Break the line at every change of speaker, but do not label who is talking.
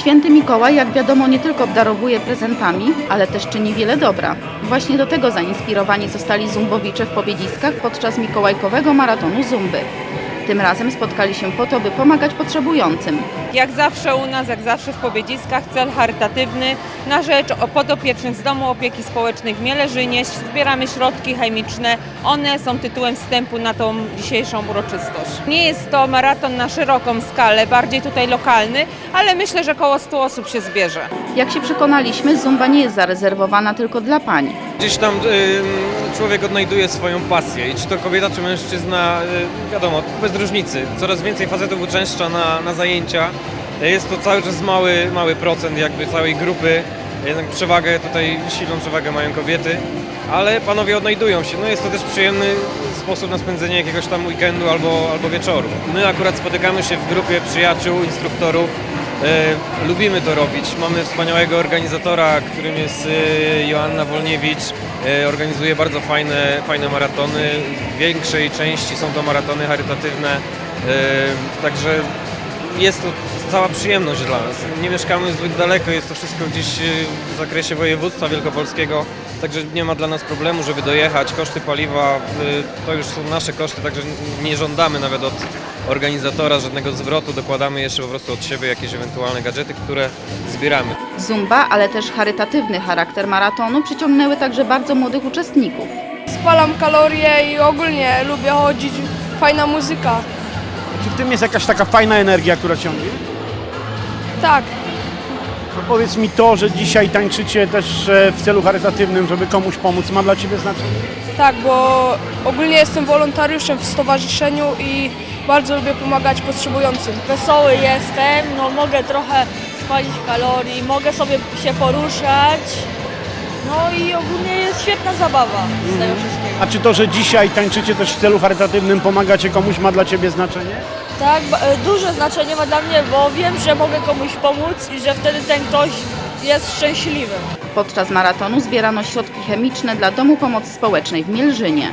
Święty Mikołaj, jak wiadomo, nie tylko obdarowuje prezentami, ale też czyni wiele dobra. Właśnie do tego zainspirowani zostali zumbowicze w Pobiedziskach podczas mikołajkowego maratonu Zumby. Tym razem spotkali się po to, by pomagać potrzebującym.
Jak zawsze u nas, jak zawsze w Pobiedziskach, cel charytatywny na rzecz podopiecznych z Domu Opieki Społecznej w Mieleżynie. Zbieramy środki chemiczne. One są tytułem wstępu na tą dzisiejszą uroczystość. Nie jest to maraton na szeroką skalę, bardziej tutaj lokalny, ale myślę, że około 100 osób się zbierze.
Jak się przekonaliśmy, Zumba nie jest zarezerwowana tylko dla pań.
Gdzieś tam y, człowiek odnajduje swoją pasję i czy to kobieta, czy mężczyzna, y, wiadomo, bez różnicy. Coraz więcej facetów uczęszcza na, na zajęcia. Jest to cały czas mały, mały procent jakby całej grupy. Jednak przewagę tutaj, silną przewagę mają kobiety, ale panowie odnajdują się. No jest to też przyjemny sposób na spędzenie jakiegoś tam weekendu albo, albo wieczoru. My akurat spotykamy się w grupie przyjaciół, instruktorów. E, lubimy to robić. Mamy wspaniałego organizatora, którym jest e, Joanna Wolniewicz. E, organizuje bardzo fajne, fajne maratony. W większej części są to maratony charytatywne. E, także jest to cała przyjemność dla nas. Nie mieszkamy zbyt daleko, jest to wszystko gdzieś e, w zakresie województwa wielkopolskiego, także nie ma dla nas problemu, żeby dojechać. Koszty paliwa e, to już są nasze koszty, także nie żądamy nawet od organizatora żadnego zwrotu, dokładamy jeszcze po prostu od siebie jakieś ewentualne gadżety, które zbieramy.
Zumba, ale też charytatywny charakter maratonu przyciągnęły także bardzo młodych uczestników.
Spalam kalorie i ogólnie lubię chodzić. Fajna muzyka.
Czy w tym jest jakaś taka fajna energia, która ciągnie?
Tak,
No powiedz mi to, że dzisiaj tańczycie też e, w celu charytatywnym, żeby komuś pomóc, ma dla Ciebie znaczenie?
tak, bo ogólnie jestem wolontariuszem w stowarzyszeniu i bardzo lubię pomagać potrzebującym.
wesoły jestem, no mogę trochę spalić kalorii, mogę sobie się poruszać. No i ogólnie jest świetna zabawa z tego wszystkiego.
A czy to, że dzisiaj tańczycie też w celu charytatywnym, pomagacie komuś, ma dla Ciebie znaczenie?
Tak, ba- e, duże znaczenie ma dla mnie, bo wiem, że mogę komuś pomóc i że wtedy ten ktoś jest szczęśliwy.
Podczas maratonu zbierano środki chemiczne dla Domu Pomocy Społecznej w Mielżynie.